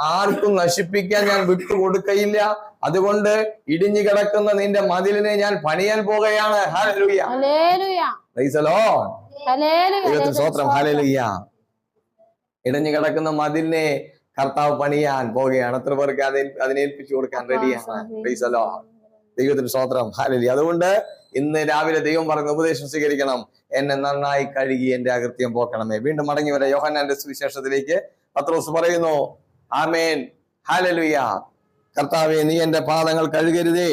ആർക്കും നശിപ്പിക്കാൻ ഞാൻ വിട്ടുകൊടുക്കയില്ല. അതുകൊണ്ട് ഇടിഞ്ഞു കിടക്കുന്ന നിന്റെ മതിലിനെ ഞാൻ പണിയാൻ പോകുകയാണ് ഹാലലുയ്യ ഇടഞ്ഞു കിടക്കുന്ന മതിലിനെ കർത്താവ് പണിയാൻ പോകുകയാണ് എത്ര പേർക്ക് അതിൽ അതിനേൽപ്പിച്ചു കൊടുക്കാൻ റെഡിയാണ്? പ്ലീസലോ. ദൈവത്തിന് സ്വോത്രം ഹാലലി അതുകൊണ്ട് ഇന്ന് രാവിലെ ദൈവം പറഞ്ഞ ഉപദേശം സ്വീകരിക്കണം. എന്നെ നന്നായി കഴുകി എന്റെ അകൃത്യം പോക്കണമേ. വീണ്ടും മടങ്ങി വരെ. യോഹന്നാന്റെ സുവിശേഷത്തിലേക്ക്. പത്രോസ് പറയുന്നു ആമേൻ. ഹാലലുയ കർത്താവെ നീ എന്റെ പാദങ്ങൾ കഴുകരുതേ.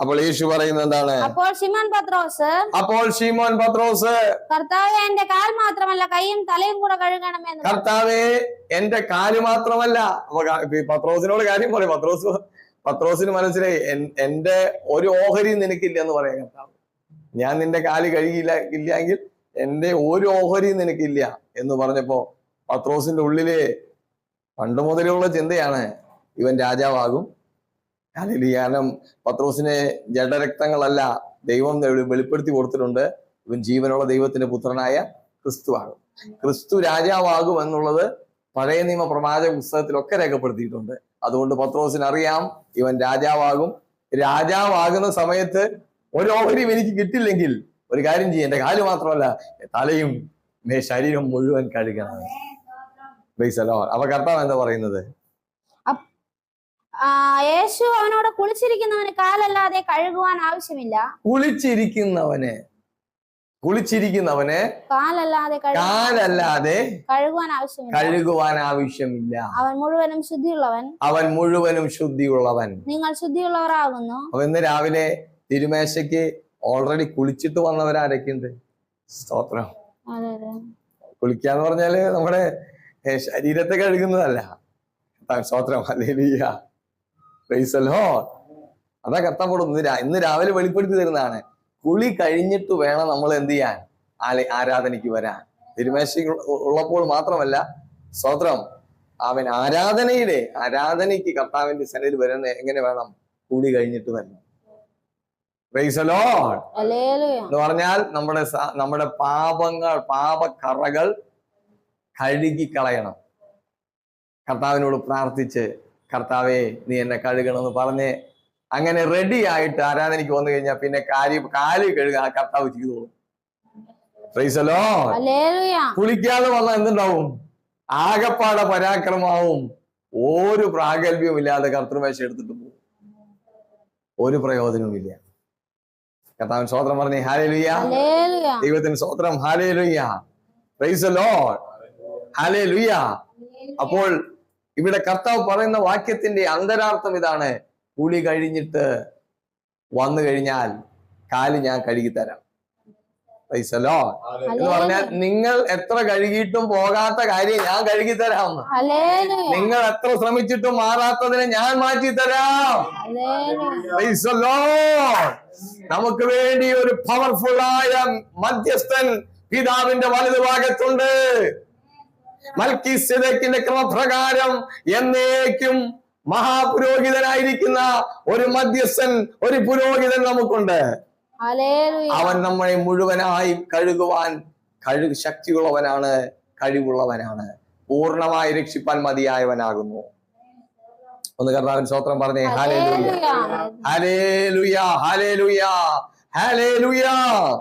അപ്പോൾ യേശു പറയുന്നത് എന്താണ്? അപ്പോൾ ശിമോൻ പത്രോസ് അപ്പോൾ ഷീമോൻ പത്രോസ്. കർത്താവെ എന്റെ കാൽ മാത്രമല്ല കൈയും തലയും കൂടെ കഴുകണമെന്ന്. കർത്താവെ എന്റെ കാൽ മാത്രമല്ല. പത്രോസിനോട് കാര്യം പറയും. പത്രോസ് പത്രോസിന് മനസ്സിലായി എന്റെ ഒരു ഓഹരി നിനക്കില്ല എന്ന് പറയാം കർത്താവ്. ഞാൻ നിന്റെ കാൽ കഴുകിയില്ല ഇല്ലെങ്കിൽ എന്റെ ഒരു ഓഹരി നിനക്കില്ല എന്ന് പറഞ്ഞപ്പോ പത്രോസിന്റെ ഉള്ളിൽ പണ്ട് മുതലുള്ള ചിന്തയാണ് ഇവൻ രാജാവാകും. കാരണം പത്രോസിനെ ജഡരക്തങ്ങളല്ല ദൈവം വെളിപ്പെടുത്തി കൊടുത്തിട്ടുണ്ട്. ഇവൻ ജീവനുള്ള ദൈവത്തിന്റെ പുത്രനായ ക്രിസ്തുവാകും ക്രിസ്തു രാജാവാകും എന്നുള്ളത് പഴയ നിയമ പ്രവാചക പുസ്തകത്തിലൊക്കെ രേഖപ്പെടുത്തിയിട്ടുണ്ട്. അതുകൊണ്ട് പത്രോസിന് അറിയാം ഇവൻ രാജാവാകും. രാജാവാകുന്ന സമയത്ത് ഒരു ഓഹരിയും എനിക്ക് കിട്ടില്ലെങ്കിൽ ഒരു കാര്യം ചെയ്യും എന്റെ കാൽ മാത്രമല്ല തലയും ശരീരം മുഴുവൻ കഴുകണം. അപ്പൊ കർത്താവ് എന്താ പറയുന്നത്? യേശു അവനോട് കുളിച്ചിരിക്കുന്നവന് കാലല്ലാതെ കഴുകുവാൻ ആവശ്യമില്ല. കുളിച്ചിരിക്കുന്നവനെ. കുളിച്ചിരിക്കുന്നവനെ കാലല്ലാതെ കാലല്ലാതെ കഴുകുവാൻ ആവശ്യമില്ല. കഴുകുവാൻ ആവശ്യമില്ല. അവൻ മുഴുവനും ശുദ്ധിയുള്ളവൻ. അവൻ മുഴുവനും ശുദ്ധിയുള്ളവൻ. നിങ്ങൾ ശുദ്ധിയുള്ളവരാകുന്നു. അപ്പൊ ഇന്ന് രാവിലെ തിരുമേശയ്ക്ക് ഓൾറെഡി കുളിച്ചിട്ട് വന്നവരാരൊക്കെയുണ്ട്? സ്തോത്രം. കുളിക്കാന്ന് പറഞ്ഞാൽ നമ്മുടെ ശരീരത്തെ കഴുകുന്നതല്ല. Praise the Lord. അതാ കർത്താവോട് ഇന്ന് രാ- ഇന്ന് രാവിലെ വെളിപ്പെടുത്തി തരുന്നതാണ്. കുളി കഴിഞ്ഞിട്ട് വേണം നമ്മൾ എന്ത് ചെയ്യാൻ? ആല- ആരാധനയ്ക്ക് വരാൻ. തിരുമേശ ഉള്ളപ്പോൾ മാത്രമല്ല സ്തോത്രം. അവൻ ആരാധനയിലെ ആരാധനയ്ക്ക് കർത്താവിന്റെ സന്നിധിയിൽ വരുന്ന എങ്ങനെ വേണം? കുളി കഴിഞ്ഞിട്ട് വരണം. എന്ന് പറഞ്ഞാൽ നമ്മുടെ നമ്മുടെ പാപങ്ങൾ പാപക്കറകൾ കഴുകി കളയണം കർത്താവിനോട് പ്രാർത്ഥിച്ച് കർത്താവെ നീ എന്നെ കഴുകണമെന്ന് പറഞ്ഞ് അങ്ങനെ റെഡി ആയിട്ട് ആരാധനയ്ക്ക് വന്നു കഴിഞ്ഞാൽ പിന്നെ കാൽ കഴുകുക ആ കർത്താവ് ചെയ്തോളും. കുളിക്കാതെ വന്ന എന്തുണ്ടാവും? ആകപ്പാടെ പരാക്രമാവും ഒരു പ്രാഗൽഭ്യവും ഇല്ലാതെ കർത്തൃമേശ എടുത്തിട്ട് പോകും. ഒരു പ്രയോജനവും ഇല്ല. കർത്താവൻ സ്വോത്രം പറഞ്ഞേ ഹാലേ ലുയ്യ ഹല്ലേലൂയ. ദൈവത്തിന് സ്വോത്രം ഹാലേ റൈസലോ ഹാലേ ലുയ അപ്പോൾ ഇവിടെ കർത്താവ് പറയുന്ന വാക്യത്തിന്റെ അന്തരാർത്ഥം ഇതാണ്. കുളി കഴിഞ്ഞിട്ട് വന്നു കഴിഞ്ഞാൽ കാൽ ഞാൻ കഴുകി തരാം. പൈസലോ എന്ന് പറഞ്ഞാൽ നിങ്ങൾ എത്ര കഴുകിയിട്ടും പോകാത്ത കാര്യം ഞാൻ കഴുകി തരാം. നിങ്ങൾ എത്ര ശ്രമിച്ചിട്ടും മാറാത്തതിനെ ഞാൻ മാറ്റി തരാം. പൈസലോ നമുക്ക് വേണ്ടി ഒരു പവർഫുള്ളായ ആയ മധ്യസ്ഥൻ പിതാവിന്റെ വലതുഭാഗത്തുണ്ട്. മൽക്കിസിദക്കിന്റെ ക്രമപ്രകാരം എന്നേക്കും മഹാപുരോഹിതനായിരിക്കുന്ന ഒരു മധ്യസ്ഥൻ ഒരു പുരോഹിതൻ നമുക്കുണ്ട്. അവൻ നമ്മളെ മുഴുവനായി കഴുകുവാൻ കഴു ശക്തിയുള്ളവനാണ് കഴിവുള്ളവനാണ്. പൂർണമായി രക്ഷിപ്പാൻ മതിയായവനാകുന്നു. ഒന്ന് കർത്താവിൻ സ്വോത്രം പറഞ്ഞേ. ഹാലേ ലുയാ ഹാലേ ലുയാ ഹാലേ ലുയാ ഹാലേ ലുയ